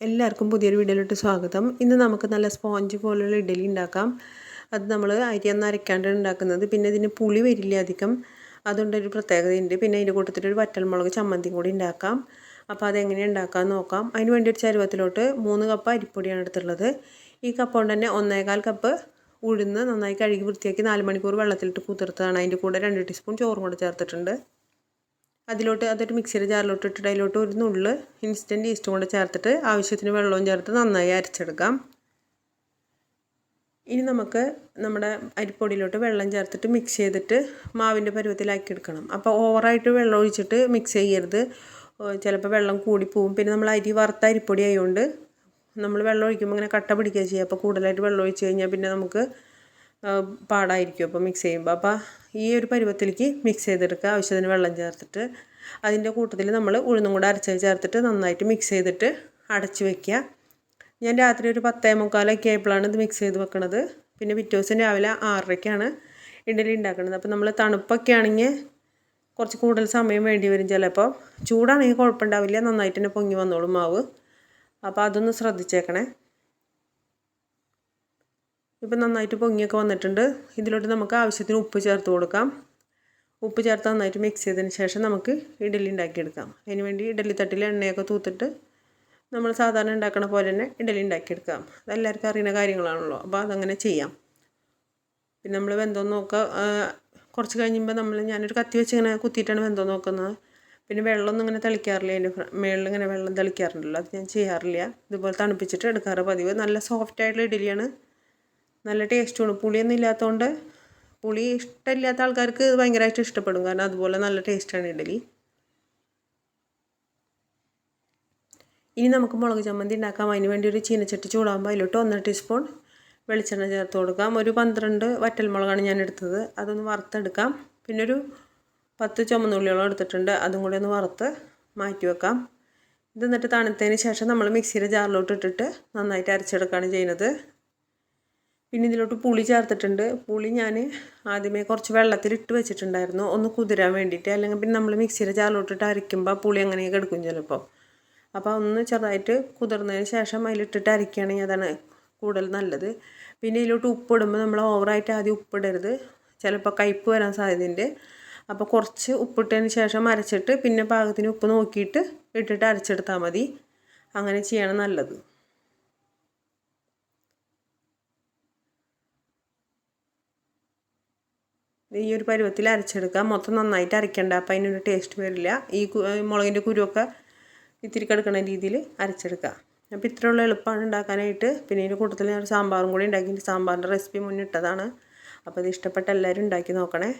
എല്ലാവർക്കും പുതിയൊരു വീഡിയോയിലോട്ട് സ്വാഗതം. ഇന്ന് നമുക്ക് നല്ല സ്പോഞ്ച് പോലുള്ള ഇഡലി ഉണ്ടാക്കാം. അത് നമ്മൾ അരിയൊന്നും അരയ്ക്കാണ്ട് ഉണ്ടാക്കുന്നത്. പിന്നെ ഇതിന് പുളി വരില്ല അധികം. അതുകൊണ്ടൊരു പ്രത്യേകതയുണ്ട്. പിന്നെ അതിന്റെ കൂട്ടത്തിൽ ഒരു വറ്റൽമുളക് ചമ്മന്തി കൂടി ഉണ്ടാക്കാം. അപ്പോൾ അതെങ്ങനെ ഉണ്ടാക്കാമെന്ന് നോക്കാം. അതിന് വേണ്ടി ഒരു ചരുവത്തിലോട്ട് മൂന്ന് കപ്പ് അരിപ്പൊടിയാണ് എടുത്തുള്ളത് ഈ കപ്പ് കൊണ്ട് തന്നെ ഒന്നേകാൽ കപ്പ് ഉഴുന്ന് നന്നായി കഴുകി വൃത്തിയാക്കി നാല് മണിക്കൂർ വെള്ളത്തിലിട്ട് കുതിർത്തതാണ്. അതിന്റെ കൂടെ രണ്ട് ടീസ്പൂൺ ചോറും കൂടെ ചേർത്തിട്ടുണ്ട്. അതിലോട്ട് അതൊരു മിക്സിയുടെ ജാറിലോട്ട് ഇട്ടിട്ട് അതിലോട്ട് ഒരു നുള്ള് ഇൻസ്റ്റന്റ് ഈസ്റ്റും കൂടെ ചേർത്തിട്ട് ആവശ്യത്തിന് വെള്ളവും ചേർത്ത് നന്നായി അരച്ചെടുക്കാം. ഇനി നമുക്ക് നമ്മുടെ അരിപ്പൊടിയിലോട്ട് വെള്ളം ചേർത്തിട്ട് മിക്സ് ചെയ്തിട്ട് മാവിന്റെ പരുവത്തിലാക്കി എടുക്കണം. അപ്പോൾ ഓവറായിട്ട് വെള്ളം ഒഴിച്ചിട്ട് മിക്സ് ചെയ്യരുത്. ചിലപ്പോൾ വെള്ളം കൂടിപ്പോവും. പിന്നെ നമ്മൾ അരി വറുത്ത അരിപ്പൊടി ആയതുകൊണ്ട് നമ്മൾ വെള്ളം ഒഴിക്കുമ്പോൾ ഇങ്ങനെ കട്ട പിടിക്കുക ചെയ്യുക. അപ്പോൾ കൂടുതലായിട്ട് വെള്ളം ഒഴിച്ച് കഴിഞ്ഞാൽ പിന്നെ നമുക്ക് പാടായിരിക്കും അപ്പോൾ മിക്സ് ചെയ്യുമ്പോൾ. അപ്പോൾ ഈ ഒരു പരുവത്തിലേക്ക് മിക്സ് ചെയ്തെടുക്കുക. ആവശ്യത്തിന് വെള്ളം ചേർത്തിട്ട് അതിന്റെ കൂട്ടത്തിൽ നമ്മൾ ഉഴുന്നും കൂടെ അരച്ച് ചേർത്തിട്ട് നന്നായിട്ട് മിക്സ് ചെയ്തിട്ട് അടച്ച് വയ്ക്കുക ഞാൻ രാത്രി ഒരു പത്തേ മുക്കാലൊക്കെ ആയപ്പോഴാണ് ഇത് മിക്സ് ചെയ്ത് വെക്കണത്. പിന്നെ പിറ്റേ ദിവസം രാവിലെ ആറരയ്ക്കാണ് ഇഡലി ഉണ്ടാക്കുന്നത് അപ്പോൾ നമ്മൾ തണുപ്പൊക്കെ ആണെങ്കിൽ കുറച്ച് കൂടുതൽ സമയം വേണ്ടി വരും ചിലപ്പോൾ. ചൂടാണെങ്കിൽ കുഴപ്പമുണ്ടാവില്ല. നന്നായിട്ട് തന്നെ പൊങ്ങി വന്നോളും മാവ്. അപ്പോൾ അതൊന്ന് ശ്രദ്ധിച്ചേക്കണേ. ഇപ്പം നന്നായിട്ട് പൊങ്ങിയൊക്കെ വന്നിട്ടുണ്ട്. ഇതിലോട്ട് നമുക്ക് ആവശ്യത്തിന് ഉപ്പ് ചേർത്ത് കൊടുക്കാം. ഉപ്പ് ചേർത്ത് നന്നായിട്ട് മിക്സ് ചെയ്തതിന് ശേഷം നമുക്ക് ഇഡലി ഉണ്ടാക്കിയെടുക്കാം. അതിന് വേണ്ടി ഇഡലി തട്ടിൽ എണ്ണയൊക്കെ തൂത്തിട്ട് നമ്മൾ സാധാരണ ഉണ്ടാക്കണ പോലെ തന്നെ ഇഡലി ഉണ്ടാക്കിയെടുക്കാം. അതെല്ലാവർക്കും അറിയുന്ന കാര്യങ്ങളാണല്ലോ. അപ്പോൾ അതങ്ങനെ ചെയ്യാം. പിന്നെ നമ്മൾ വെന്തോന്ന് നോക്കുക കുറച്ച് കഴിയുമ്പോൾ നമ്മൾ ഞാനൊരു കത്തി വെച്ച് ഇങ്ങനെ കുത്തിയിട്ടാണ് വെന്തോ നോക്കുന്നത്. പിന്നെ വെള്ളമൊന്നും ഇങ്ങനെ തളിക്കാറില്ല. അതിന്റെ മേളിൽ ഇങ്ങനെ വെള്ളം തളിക്കാറുണ്ടല്ലോ. അത് ഞാൻ ചെയ്യാറില്ല. ഇതുപോലെ തണുപ്പിച്ചിട്ട് എടുക്കാറ് പതിവ്. നല്ല സോഫ്റ്റ് ആയിട്ടുള്ള ഇഡലിയാണ്. നല്ല ടേസ്റ്റുമാണ്. പുളിയൊന്നും ഇല്ലാത്തതുകൊണ്ട് പുളി ഇഷ്ടമില്ലാത്ത ആൾക്കാർക്ക് ഭയങ്കരമായിട്ട് ഇഷ്ടപ്പെടും. കാരണം അതുപോലെ നല്ല ടേസ്റ്റാണ് ഇഡലി. ഇനി നമുക്ക് മുളക് ചമ്മന്തി ഉണ്ടാക്കാം. അതിന് വേണ്ടി ഒരു ചീനച്ചട്ടി ചൂടാകുമ്പോൾ അതിലോട്ട് ഒന്നര ടീസ്പൂൺ വെളിച്ചെണ്ണ ചേർത്ത് കൊടുക്കാം. ഒരു പന്ത്രണ്ട് വറ്റൽമുളകാണ് ഞാൻ എടുത്തത്. അതൊന്ന് വറുത്തെടുക്കാം. പിന്നെ ഒരു പത്ത് ചുമന്നുള്ളിയോളം എടുത്തിട്ടുണ്ട്. അതും കൂടി ഒന്ന് വറുത്ത് മാറ്റി വെക്കാം. ഇത് എന്നിട്ട് തണുത്തതിന് ശേഷം നമ്മൾ മിക്സിയുടെ ജാറിലോട്ട് ഇട്ടിട്ട് നന്നായിട്ട് അരച്ചെടുക്കുകയാണ് ചെയ്യുന്നത്. പിന്നെ ഇതിലോട്ട് പുളി ചേർത്തിട്ടുണ്ട്. പുളി ഞാൻ ആദ്യമേ കുറച്ച് വെള്ളത്തിൽ ഇട്ട് വെച്ചിട്ടുണ്ടായിരുന്നു. ഒന്ന് കുതിരാൻ വേണ്ടിയിട്ട്. അല്ലെങ്കിൽ പിന്നെ നമ്മൾ മിക്സിയുടെ ചാലോട്ടിട്ട് അരയ്ക്കുമ്പോൾ പുളി അങ്ങനെയൊക്കെ എടുക്കും ചിലപ്പോൾ അപ്പോൾ ഒന്ന് ചെറുതായിട്ട് കുതിർന്നതിന് ശേഷം അതിലിട്ടിട്ട് അരയ്ക്കുകയാണെങ്കിൽ അതാണ് കൂടുതൽ നല്ലത്. പിന്നെ ഇതിലോട്ട് ഉപ്പിടുമ്പോൾ നമ്മൾ ഓവറായിട്ട് ആദ്യം ഉപ്പിടരുത് ചിലപ്പോൾ കയ്പ്പ് വരാൻ സാധ്യതയുണ്ട്. അപ്പോൾ കുറച്ച് ഉപ്പിട്ടതിന് ശേഷം അരച്ചിട്ട് പിന്നെ പാകത്തിന് ഉപ്പ് നോക്കിയിട്ട് ഇട്ടിട്ട് അരച്ചെടുത്താൽ മതി. അങ്ങനെ ചെയ്യണം നല്ലത്. ഈ ഒരു പരുവത്തിൽ അരച്ചെടുക്കുക. മൊത്തം നന്നായിട്ട് അരയ്ക്കണ്ട. അപ്പം അതിനൊരു ടേസ്റ്റ് വരില്ല. ഈ മുളകിന്റെ കുരുവൊക്കെ ഇത്തിരി കിടക്കുന്ന രീതിയിൽ അരച്ചെടുക്കുക. അപ്പോൾ ഇത്രയുള്ള എളുപ്പമാണ് ഉണ്ടാക്കാനായിട്ട്. പിന്നെ ഇതിന്റെ കൂട്ടത്തിൽ ഞാൻ സാമ്പാറും കൂടി ഉണ്ടാക്കി. സാമ്പാറിന്റെ റെസിപ്പി മുന്നിട്ടതാണ്. അപ്പോൾ ഇത് ഇഷ്ടപ്പെട്ട എല്ലാവരും ഉണ്ടാക്കി നോക്കണേ.